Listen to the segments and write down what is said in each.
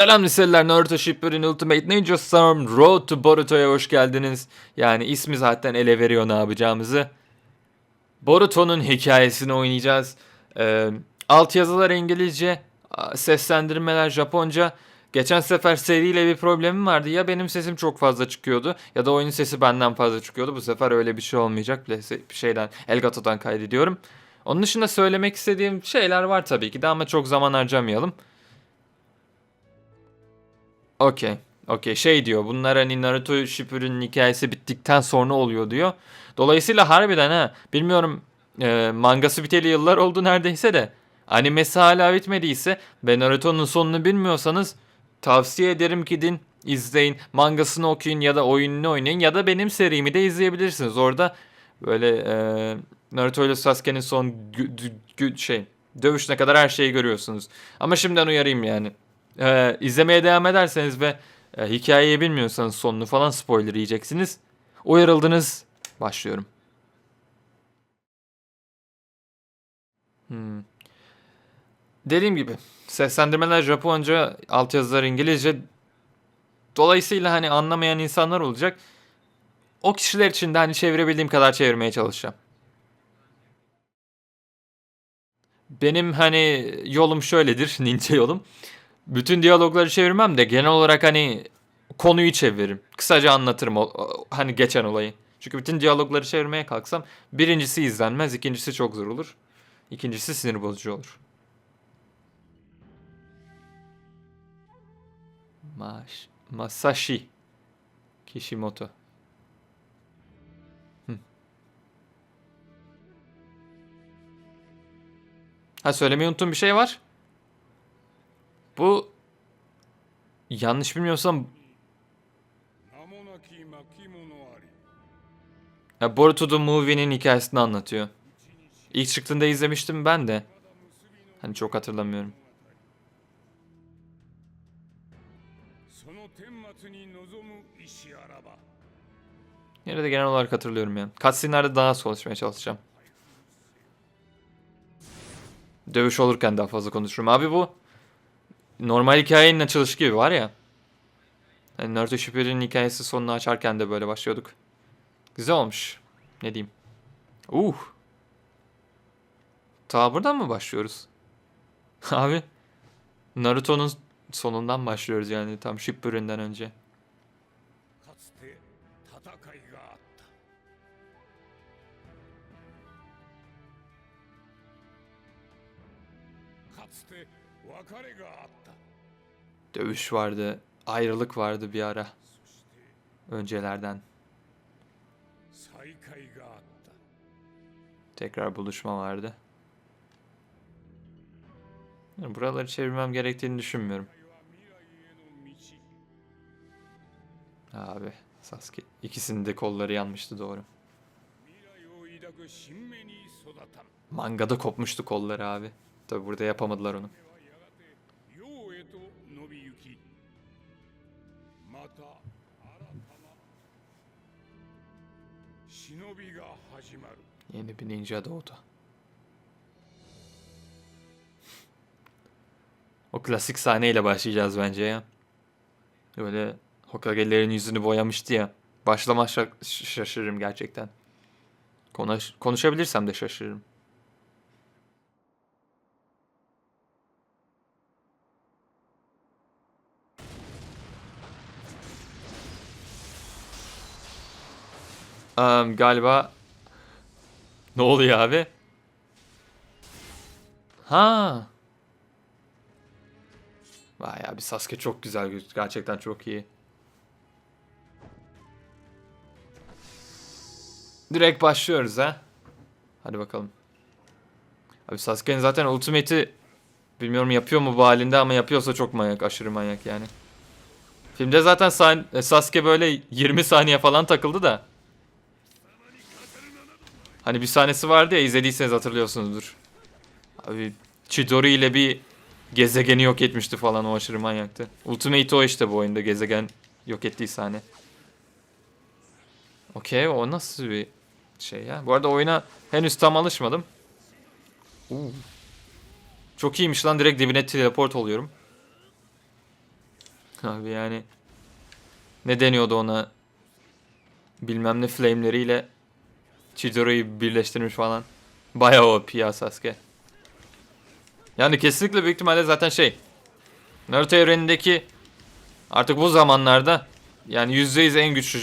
Selam liseler Naruto Shippuden Ultimate Ninja Storm Road to Boruto'ya hoş geldiniz. Yani ismi zaten ele veriyor ne yapacağımızı. Boruto'nun hikayesini oynayacağız. Ee, alt yazılar İngilizce, seslendirmeler Japonca. Geçen sefer seriyle bir problemim vardı. Ya benim sesim çok fazla çıkıyordu ya da oyunun sesi benden fazla çıkıyordu. Bu sefer öyle bir şey olmayacak. Bir şeyden Elgato'dan kaydediyorum. Onun dışında söylemek istediğim şeyler var tabii ki de ama çok zaman harcamayalım. Okey. Okey. Şey diyor. Bunlar hani Naruto Shippuden'in hikayesi bittikten sonra oluyor diyor. Dolayısıyla harbiden ha. Bilmiyorum e, mangası biteli yıllar oldu neredeyse de. Animesi hala bitmediyse ve Naruto'nun sonunu bilmiyorsanız tavsiye ederim ki din izleyin. Mangasını okuyun ya da oyununu oynayın ya da benim serimi de izleyebilirsiniz. Orada böyle e, Naruto ile Sasuke'nin son şey dövüşüne kadar her şeyi görüyorsunuz. Ama şimdiden uyarayım yani. Ee, izlemeye devam ederseniz ve e, hikayeyi bilmiyorsanız sonunu falan spoiler yiyeceksiniz. Uyarıldınız. Başlıyorum. Hmm. Dediğim gibi seslendirmeler Japonca, altyazılar İngilizce. Dolayısıyla hani anlamayan insanlar olacak. O kişiler için de hani çevirebildiğim kadar çevirmeye çalışacağım. Benim hani yolum şöyledir, ninja yolum. Bütün diyalogları çevirmem de genel olarak hani konuyu çeviririm. Kısaca anlatırım o, hani geçen olayı. Çünkü bütün diyalogları çevirmeye kalksam birincisi izlenmez, ikincisi çok zor olur. İkincisi sinir bozucu olur. Maş, Masashi Kishimoto. Hı. Ha söylemeyi unuttuğum bir şey var. Bu yanlış bilmiyorsam ya Boruto the Movie'nin hikayesini anlatıyor. İlk çıktığında izlemiştim ben de. Hani çok hatırlamıyorum. Yine de genel olarak hatırlıyorum yani. Cutscene'lerde daha az konuşmaya çalışacağım. Dövüş olurken daha fazla konuşurum. Abi bu normal hikayenin açılışı gibi var ya. Hani Naruto Shippuden'in hikayesi sonunu açarken de böyle başlıyorduk. Güzel olmuş. Ne diyeyim. Uh. Ta buradan mı başlıyoruz? Abi Naruto'nun sonundan başlıyoruz yani tam Shippuden'den önce dövüş vardı, ayrılık vardı bir ara. Öncelerden. Tekrar buluşma vardı. Buraları çevirmem gerektiğini düşünmüyorum. Abi Sasuke ikisinin de kolları yanmıştı doğru. Mangada kopmuştu kolları abi. Tabi burada yapamadılar onu. た新たな忍びが始まる Yeni bir ninja doğdu. O klasik sahneyle başlayacağız bence ya. Böyle Hokage'lerin yüzünü boyamıştı ya. Başlamaz şa- şaşırırım gerçekten. Konuş konuşabilirsem de şaşırırım. Am, galiba ne oluyor abi? Ha. Vay abi Sasuke çok güzel göz- gerçekten çok iyi. Direkt başlıyoruz ha. Hadi bakalım. Abi Sasuke'nin zaten ultimate'i bilmiyorum yapıyor mu bu halinde ama yapıyorsa çok manyak, aşırı manyak yani. Filmde zaten e, Sasuke böyle 20 saniye falan takıldı da. Hani bir sahnesi vardı ya izlediyseniz hatırlıyorsunuzdur. Abi Chidori ile bir gezegeni yok etmişti falan o aşırı manyaktı. Ultimate o işte bu oyunda gezegen yok ettiği sahne. Okey o nasıl bir şey ya. Bu arada oyuna henüz tam alışmadım. Uu. Çok iyiymiş lan direkt dibine teleport oluyorum. Abi yani ne deniyordu ona? Bilmem ne flame'leriyle Chidora'yı birleştirmiş falan. Bayağı OP ya Sasuke. Yani kesinlikle büyük ihtimalle zaten şey Naruto evrenindeki artık bu zamanlarda yani %100 en güçlü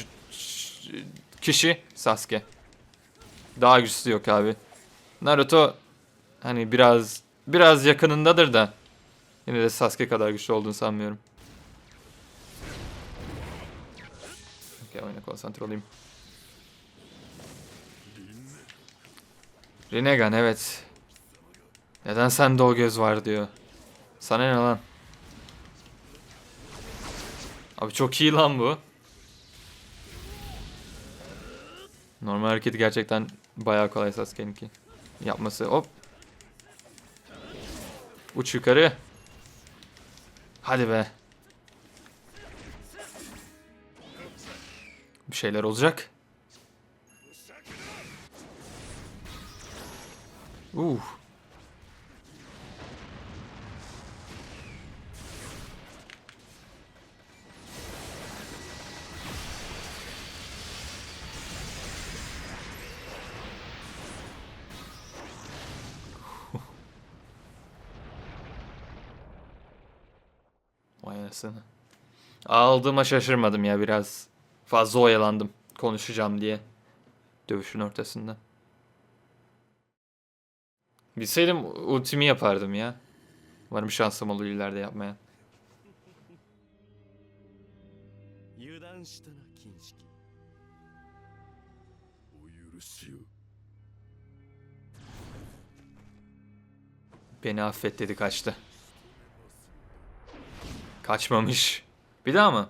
kişi Sasuke. Daha güçlüsü yok abi. Naruto hani biraz biraz yakınındadır da yine de Sasuke kadar güçlü olduğunu sanmıyorum. Okey oyuna konsantre olayım. Rinnegan evet. Neden sende o göz var diyor. Sana ne lan? Abi çok iyi lan bu. Normal hareketi gerçekten bayağı kolay Sasuke'ninki. Yapması. Hop. Uç yukarı. Hadi be. Bir şeyler olacak. Uh. Vay anasını. Aldığıma şaşırmadım ya biraz. Fazla oyalandım konuşacağım diye. Dövüşün ortasında. Bilseydim ultimi yapardım ya. Umarım şansım olur ileride yapmaya. Beni affet dedi kaçtı. Kaçmamış. Bir daha mı?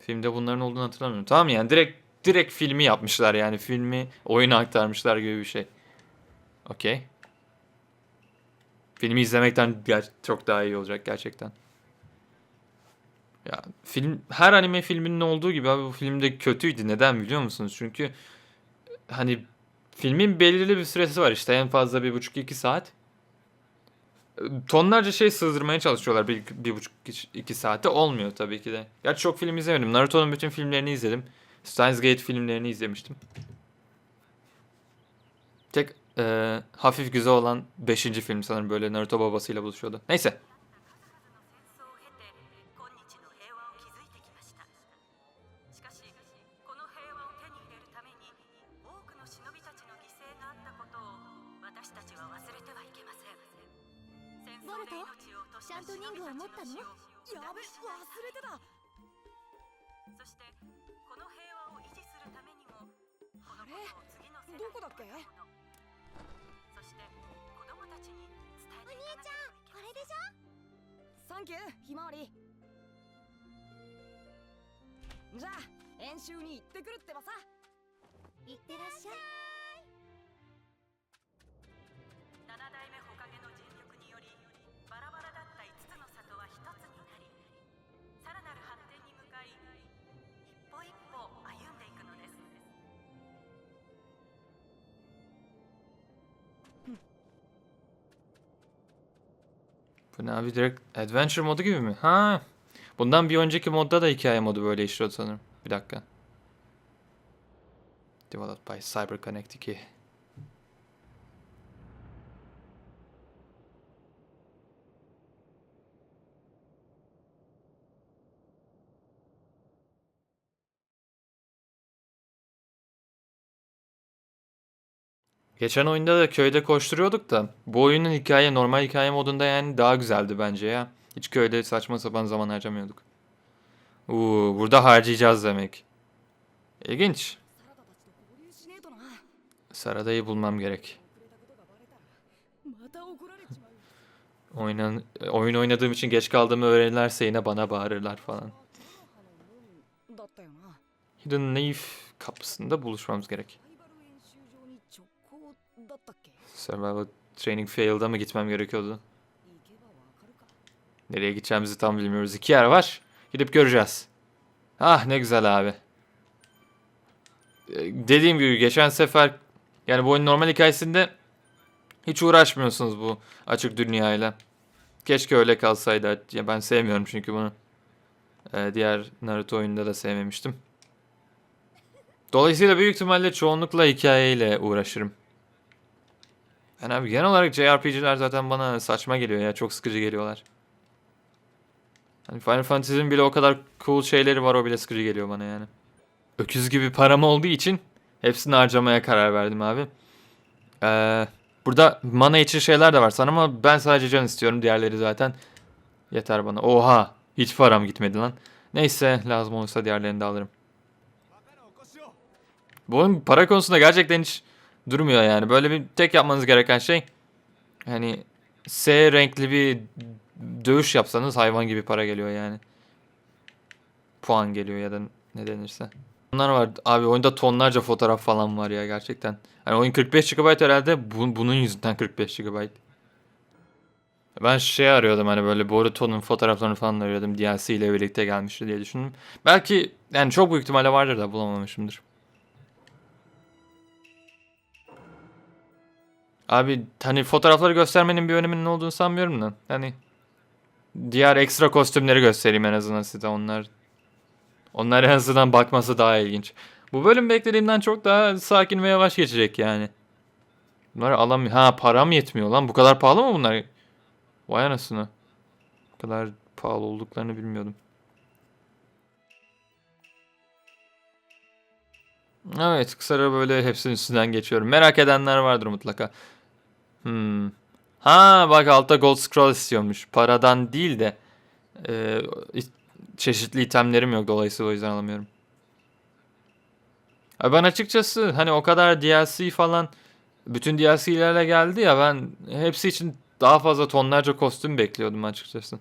Filmde bunların olduğunu hatırlamıyorum. Tamam yani direkt direkt filmi yapmışlar yani filmi oyuna aktarmışlar gibi bir şey. Okey. Filmi izlemekten çok daha iyi olacak gerçekten. Ya film her anime filminin olduğu gibi abi bu filmde kötüydü. Neden biliyor musunuz? Çünkü hani filmin belirli bir süresi var işte en fazla bir buçuk iki saat. Tonlarca şey sığdırmaya çalışıyorlar bir, bir buçuk iki saate olmuyor tabii ki de. Gerçi çok film izlemedim. Naruto'nun bütün filmlerini izledim. Steins Gate filmlerini izlemiştim. Tek e, hafif güzel olan 5. film sanırım böyle Naruto babasıyla buluşuyordu. Neyse. このあれことを次の世代どこだっけ？にそして子供たちに伝えていかなければいけません。これでしょ？サンキューひまわり。じゃあ演習に行ってくるってばさ。いってらっしゃい Bu ne abi direkt adventure modu gibi mi? Ha. Bundan bir önceki modda da hikaye modu böyle işliyordu sanırım. Bir dakika. Developed by CyberConnect 2. Geçen oyunda da köyde koşturuyorduk da bu oyunun hikaye normal hikaye modunda yani daha güzeldi bence ya. Hiç köyde saçma sapan zaman harcamıyorduk. Uuu burada harcayacağız demek. İlginç. Sarada'yı bulmam gerek. Oynan, oyun oynadığım için geç kaldığımı öğrenirlerse yine bana bağırırlar falan. Hidden Leaf kapısında buluşmamız gerek. だったっけ Survival Training Field'a mı gitmem gerekiyordu? 行けばわかるか Nereye gideceğimizi tam bilmiyoruz. İki yer var. Gidip göreceğiz. Ah ne güzel abi. Ee, Dediğim gibi geçen sefer yani bu oyun normal hikayesinde hiç uğraşmıyorsunuz bu açık dünyayla. Keşke öyle kalsaydı. Ya ben sevmiyorum çünkü bunu. Ee, diğer Naruto oyununda da sevmemiştim. Dolayısıyla büyük ihtimalle çoğunlukla hikayeyle uğraşırım. Yani abi genel olarak JRPG'ler zaten bana saçma geliyor ya. Çok sıkıcı geliyorlar. Hani Final Fantasy'nin bile o kadar cool şeyleri var o bile sıkıcı geliyor bana yani. Öküz gibi param olduğu için hepsini harcamaya karar verdim abi. Ee, burada mana için şeyler de var sanırım ama ben sadece can istiyorum. Diğerleri zaten yeter bana. Oha! Hiç param gitmedi lan. Neyse lazım olursa diğerlerini de alırım. Bu oyun para konusunda gerçekten hiç durmuyor yani. Böyle bir tek yapmanız gereken şey hani S renkli bir dövüş yapsanız hayvan gibi para geliyor yani. Puan geliyor ya da ne denirse. Bunlar var. Abi oyunda tonlarca fotoğraf falan var ya gerçekten. Hani oyun 45 GB herhalde bu- bunun yüzünden 45 GB. Ben şey arıyordum hani böyle Boruto'nun fotoğraflarını falan arıyordum. DLC ile birlikte gelmişti diye düşündüm. Belki yani çok büyük ihtimalle vardır da bulamamışımdır. Abi hani fotoğrafları göstermenin bir öneminin olduğunu sanmıyorum da. Hani diğer ekstra kostümleri göstereyim en azından size onlar. Onlar en azından bakması daha ilginç. Bu bölüm beklediğimden çok daha sakin ve yavaş geçecek yani. Bunları alam ha param yetmiyor lan. Bu kadar pahalı mı bunlar? Vay anasını. Bu kadar pahalı olduklarını bilmiyordum. Evet kısaca böyle hepsinin üstünden geçiyorum. Merak edenler vardır mutlaka. Hmm. Ha bak altta gold scroll istiyormuş. Paradan değil de e, çeşitli itemlerim yok dolayısıyla o yüzden alamıyorum. Abi ben açıkçası hani o kadar DLC falan bütün DLC'lerle geldi ya ben hepsi için daha fazla tonlarca kostüm bekliyordum açıkçası.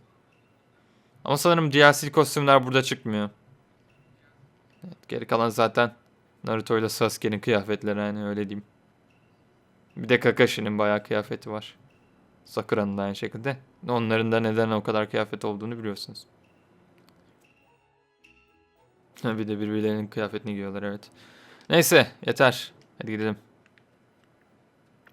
Ama sanırım DLC kostümler burada çıkmıyor. Evet, geri kalan zaten Naruto ile Sasuke'nin kıyafetleri hani öyle diyeyim. Bir de Kakashi'nin bayağı kıyafeti var. Sakura'nın da aynı şekilde. Onların da neden o kadar kıyafet olduğunu biliyorsunuz. Bir de birbirlerinin kıyafetini giyiyorlar evet. Neyse yeter. Hadi gidelim.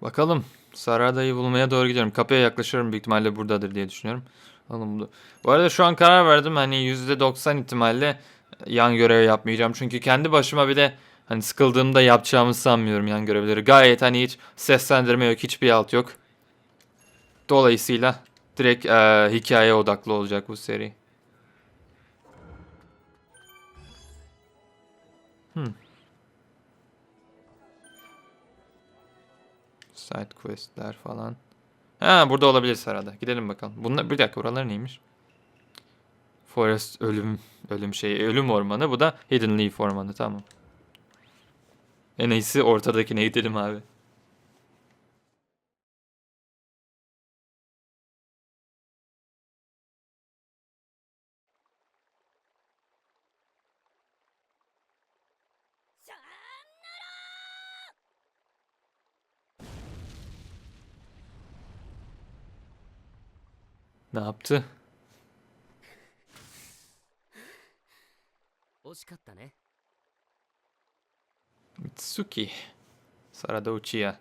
Bakalım. Sarada'yı bulmaya doğru gidiyorum. Kapıya yaklaşıyorum. Büyük ihtimalle buradadır diye düşünüyorum. Alın bu. Arada şu an karar verdim. Hani %90 ihtimalle yan görev yapmayacağım. Çünkü kendi başıma bile hani sıkıldığımda yapacağımı sanmıyorum yan görevleri. Gayet hani hiç seslendirme yok. Hiçbir alt yok. Dolayısıyla direkt eee hikaye odaklı olacak bu seri. Hmm. Side questler falan. Ha burada olabilir arada. Gidelim bakalım. Bunlar bir dakika buralar neymiş? Forest ölüm ölüm şey ölüm ormanı. Bu da Hidden Leaf ormanı tamam. En iyisi ortadakine gidelim abi. Ne yaptı? 惜しかったね Mitsuki. Sarada Uchiha.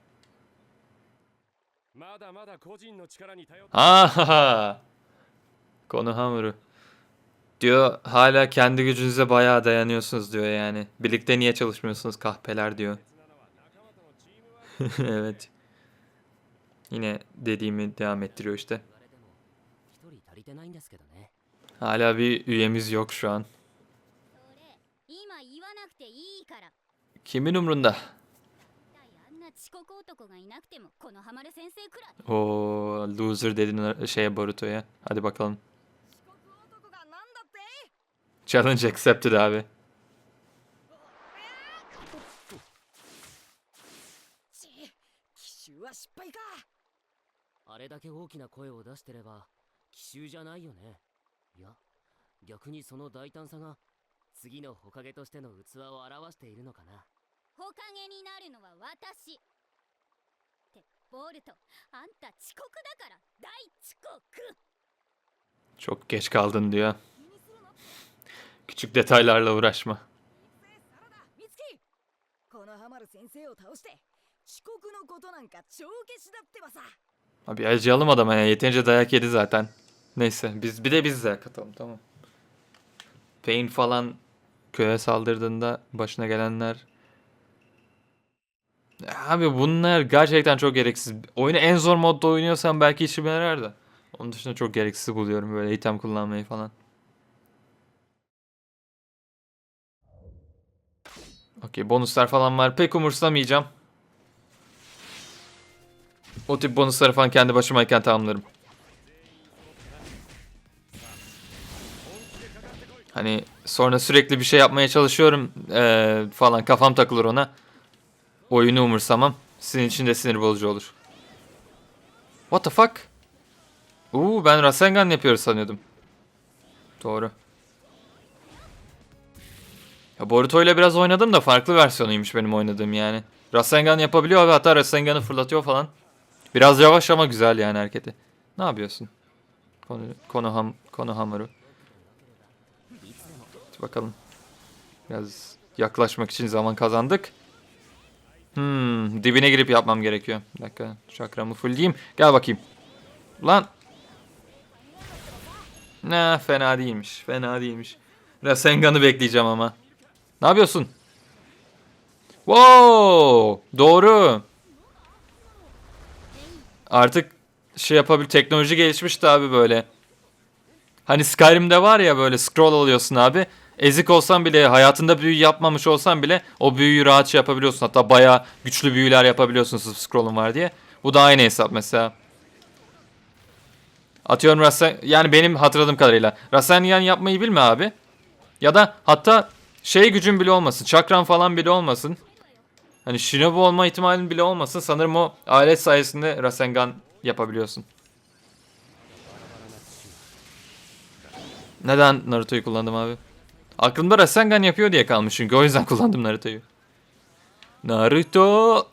Aha! Konohamaru. Diyor hala kendi gücünüze bayağı dayanıyorsunuz diyor yani. Birlikte niye çalışmıyorsunuz kahpeler diyor. evet. Yine dediğimi devam ettiriyor işte. Hala bir üyemiz yok şu an. 君の村だ。おお、loser dediğin şeye Boruto'ya. Hadi bakalım. Challenge accepted abi. あれだけ大きな声を出してれば奇襲じゃないよねいや逆にその大胆さが次のほかとしての器を表しているのかな火影になるのは私ってボルトあんた遅刻だから大遅刻 Çok geç kaldın diyor. Küçük detaylarla uğraşma. サラダ美月このハマる先生を倒して遅刻のことなんか帳消しだってばさ Abi acıyalım adama ya. Yeterince dayak yedi zaten. Neyse biz bir de biz de katalım tamam. Pain falan köye saldırdığında başına gelenler Abi bunlar gerçekten çok gereksiz. Oyunu en zor modda oynuyorsan belki işime yarar da. Onun dışında çok gereksiz buluyorum böyle item kullanmayı falan. Okey bonuslar falan var. Pek umursamayacağım. O tip bonusları falan kendi başımayken tamamlarım. Hani sonra sürekli bir şey yapmaya çalışıyorum eee, falan kafam takılır ona. Oyunu umursamam. Sizin için de sinir bozucu olur. What the fuck? Uuu ben Rasengan yapıyoruz sanıyordum. Doğru. Ya Boruto ile biraz oynadım da farklı versiyonuymuş benim oynadığım yani. Rasengan yapabiliyor ve hatta Rasengan'ı fırlatıyor falan. Biraz yavaş ama güzel yani hareketi. Ne yapıyorsun? Konu, Konoham, Konohamaru. Hadi bakalım. Biraz yaklaşmak için zaman kazandık. Hmm, dibine girip yapmam gerekiyor. Bir dakika, çakramı fullleyeyim. Gel bakayım. Lan. Ne, fena değilmiş. Fena değilmiş. Rasengan'ı bekleyeceğim ama. Ne yapıyorsun? Wow! Doğru. Artık şey yapabil teknoloji gelişmişti abi böyle. Hani Skyrim'de var ya böyle scroll alıyorsun abi. Ezik olsan bile hayatında büyü yapmamış olsan bile o büyüyü rahatça yapabiliyorsun. Hatta bayağı güçlü büyüler yapabiliyorsun sırf scroll'un var diye. Bu da aynı hesap mesela. Atıyorum Rasen yani benim hatırladığım kadarıyla Rasengan yapmayı bilme abi. Ya da hatta şey gücün bile olmasın. Çakran falan bile olmasın. Hani Shinobu olma ihtimalin bile olmasın. Sanırım o alet sayesinde Rasengan yapabiliyorsun. Neden Naruto'yu kullandım abi? Aklımda Rasengan yapıyor diye kalmış çünkü o yüzden kullandım Naruto'yu. Naruto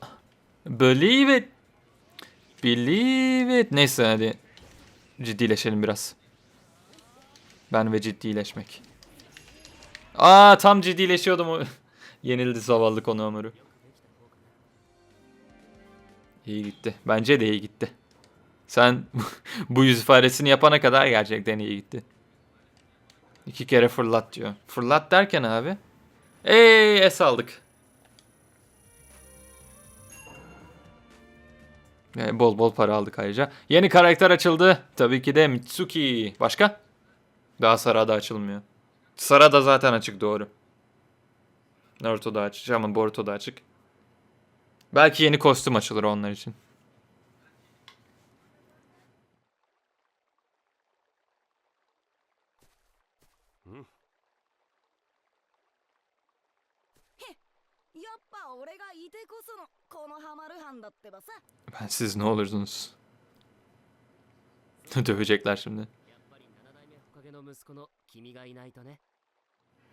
Believe it Believe it Neyse hadi Ciddileşelim biraz. Ben ve ciddileşmek. Aa tam ciddileşiyordum. Yenildi zavallı Konohamaru. İyi gitti. Bence de iyi gitti. Sen bu yüz ifadesini yapana kadar gerçekten iyi gitti. İki kere fırlat diyor. Fırlat derken abi. Ey es aldık. Yani bol bol para aldık ayrıca. Yeni karakter açıldı. Tabii ki de Mitsuki. Başka? Daha Sarada açılmıyor. Sarada zaten açık doğru. Naruto da açık ama Boruto da açık. Belki yeni kostüm açılır onlar için. " Ben siz ne olurdunuz? Dövecekler şimdi.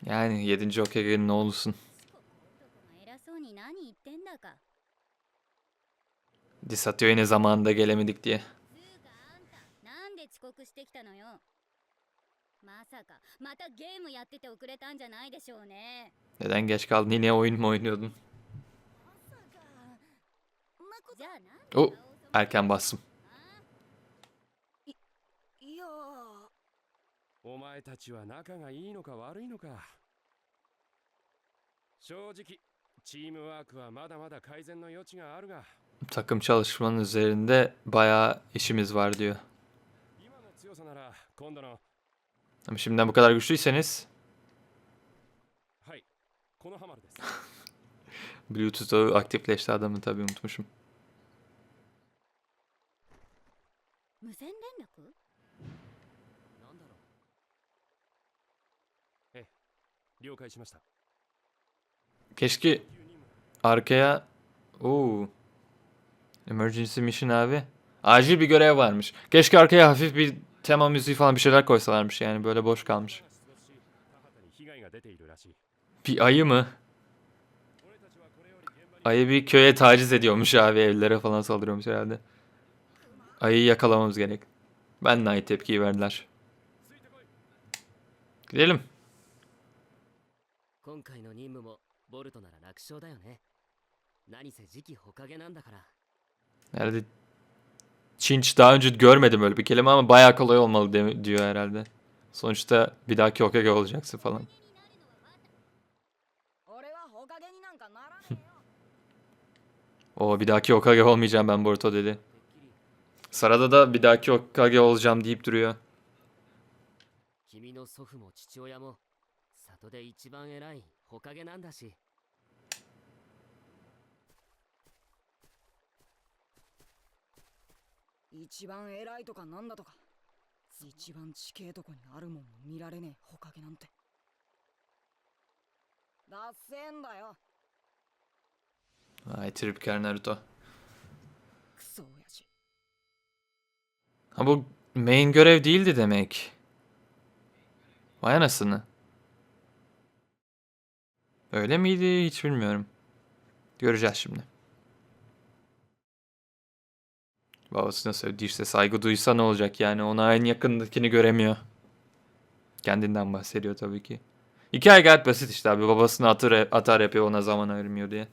Yani 7. Hokage'nin oğlusun. Dis atıyor yine zamanında gelemedik diye. Neden geç kaldın? Yine oyun mu oynuyordun? O erken bastım. Takım çalışmanın üzerinde bayağı işimiz var diyor. Ama şimdiden bu kadar güçlüyseniz. Bluetooth'u aktifleşti adamı tabii unutmuşum. 無線連絡なんだろ了解しました Keşke arkaya Oo. Emergency mission abi. Acil bir görev varmış. Keşke arkaya hafif bir tema müziği falan bir şeyler koysalarmış yani böyle boş kalmış. 出没し田畑に被害が出ているらしい Bir ayı mı? 俺たちはこれより現場に Ayı bir köye taciz ediyormuş abi evlere falan saldırıyormuş herhalde. Ayıyı yakalamamız gerek. Ben de aynı tepkiyi verdiler. Gidelim. Nerede? Çinç daha önce görmedim öyle bir kelime ama bayağı kolay olmalı diyor herhalde. Sonuçta bir dahaki Hokage olacaksın falan. o bir dahaki Hokage olmayacağım ben Boruto dedi. Sarada da bir dahaki Hokage olacağım deyip duruyor. 君の祖父も父親も里で一番偉い火影なんだし一番偉いとかなんだとか一番地形とこにあるもんも見られねえほかげなんてダッセーんだよ Ay tripker Naruto. クソ親父 Ha bu main görev değildi demek. Vay anasını. Öyle miydi hiç bilmiyorum. Göreceğiz şimdi. Babasına işte saygı duysa ne olacak yani ona en yakındakini göremiyor. Kendinden bahsediyor tabii ki. Hikaye gayet basit işte abi babasını atır, atar yapıyor ona zaman ayırmıyor diye.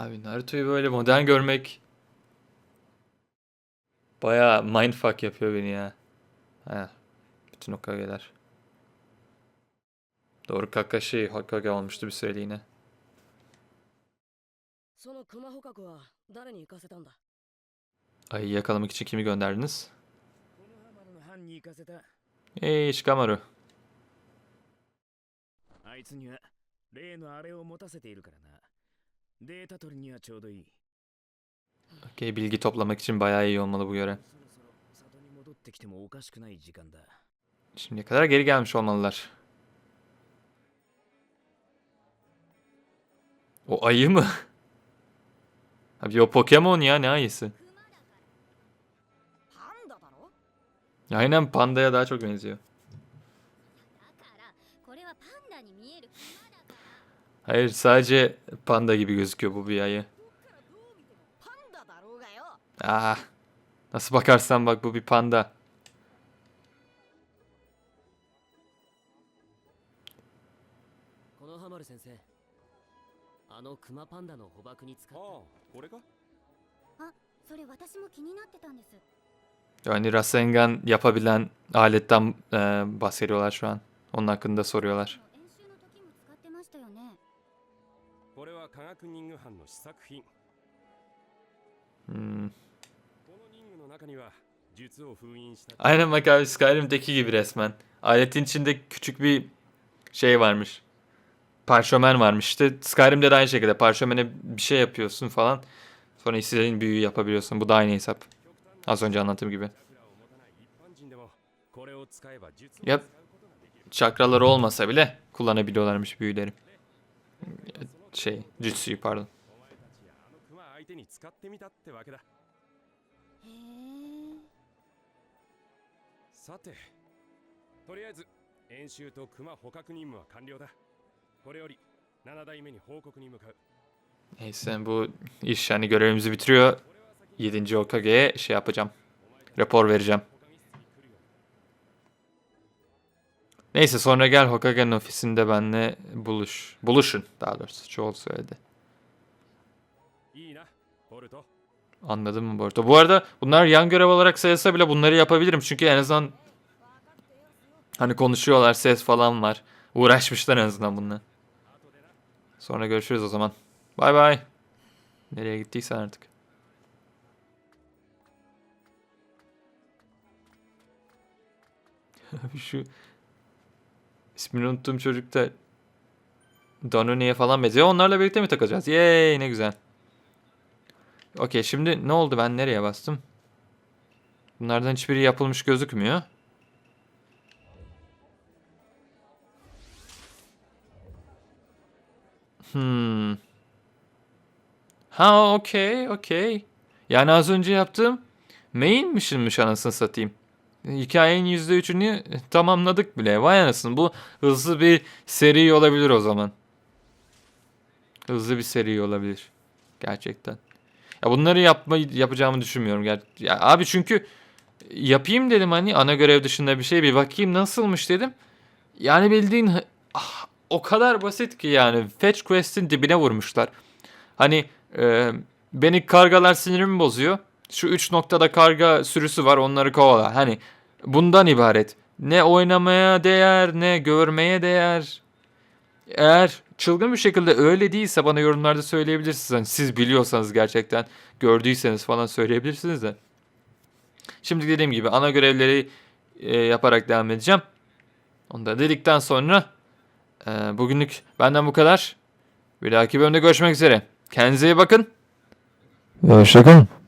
Abi Naruto'yu böyle modern görmek Baya mindfuck yapıyor beni ya. Ha, bütün Hokage'ler. Doğru Kakashi Hokage olmuştu bir süreliğine. その熊捕獲は誰に行かせたんだ Ayı yakalamak için kimi gönderdiniz? このハマルの班に行かせた Ey Shikamaru. あいつには例のあれを持たせているからな Okey bilgi toplamak için bayağı iyi olmalı bu göre. Şimdiye kadar geri gelmiş olmalılar. O ayı mı? Abi o Pokemon ya ne ayısı? Aynen pandaya daha çok benziyor. Hayır sadece panda gibi gözüküyor bu bir ayı. Ah. Nasıl bakarsan bak bu bir panda. Ah, yani Rasengan yapabilen aletten e, bahsediyorlar şu an. Onun hakkında soruyorlar. これは科学任務班の試作品 Hmm. この任務の中には術を封印した Aynen bak abi Skyrim'deki gibi resmen. Aletin içinde küçük bir şey varmış. Parşömen varmış işte. Skyrim'de de aynı şekilde parşömene bir şey yapıyorsun falan. Sonra istediğin büyüyü yapabiliyorsun. Bu da aynı hesap. Az önce anlattığım gibi. 桜を持たない一般人でもこれを使えば術を Yap. 使うことができる Çakraları olmasa bile kullanabiliyorlarmış büyüleri. Şey, jutsuyu pardon. お前たちやあのクマ相手に使ってみたってわけだへえさてとりあえず演習とクマ捕獲任務は完了だこれより7代目に報告に向かう Neyse bu iş yani görevimizi bitiriyor. 7. Hokage'ye şey yapacağım. Rapor vereceğim. Neyse sonra gel Hokage'nin ofisinde benle buluş. Buluşun daha doğrusu. Çoğul söyledi. Anladın mı Boruto? Bu arada bunlar yan görev olarak sayılsa bile bunları yapabilirim. Çünkü en azından hani konuşuyorlar ses falan var. Uğraşmışlar en azından bununla. Sonra görüşürüz o zaman. Bay bay. Nereye gittiysen artık. Şu ismini unuttuğum çocuk da Danone'ye falan benziyor. Onlarla birlikte mi takacağız? Yay ne güzel. Okey şimdi ne oldu ben nereye bastım? Bunlardan hiçbiri yapılmış gözükmüyor. Hmm. Ha okey okey. Yani az önce yaptığım main'mişinmiş anasını satayım. Hikayenin %3'ünü tamamladık bile. Vay anasını bu hızlı bir seri olabilir o zaman. Hızlı bir seri olabilir. Gerçekten. Ya bunları yapma yapacağımı düşünmüyorum. Ger ya abi çünkü yapayım dedim hani ana görev dışında bir şey bir bakayım nasılmış dedim. Yani bildiğin ah, o kadar basit ki yani Fetch Quest'in dibine vurmuşlar. Hani e, beni kargalar sinirimi bozuyor. Şu üç noktada karga sürüsü var onları kovala. Hani bundan ibaret. Ne oynamaya değer ne görmeye değer. Eğer çılgın bir şekilde öyle değilse bana yorumlarda söyleyebilirsiniz. Hani siz biliyorsanız gerçekten gördüyseniz falan söyleyebilirsiniz de. Şimdi dediğim gibi ana görevleri e, yaparak devam edeceğim. Onu da dedikten sonra e, bugünlük benden bu kadar. Bir dahaki bölümde görüşmek üzere. Kendinize iyi bakın. Hoşçakalın.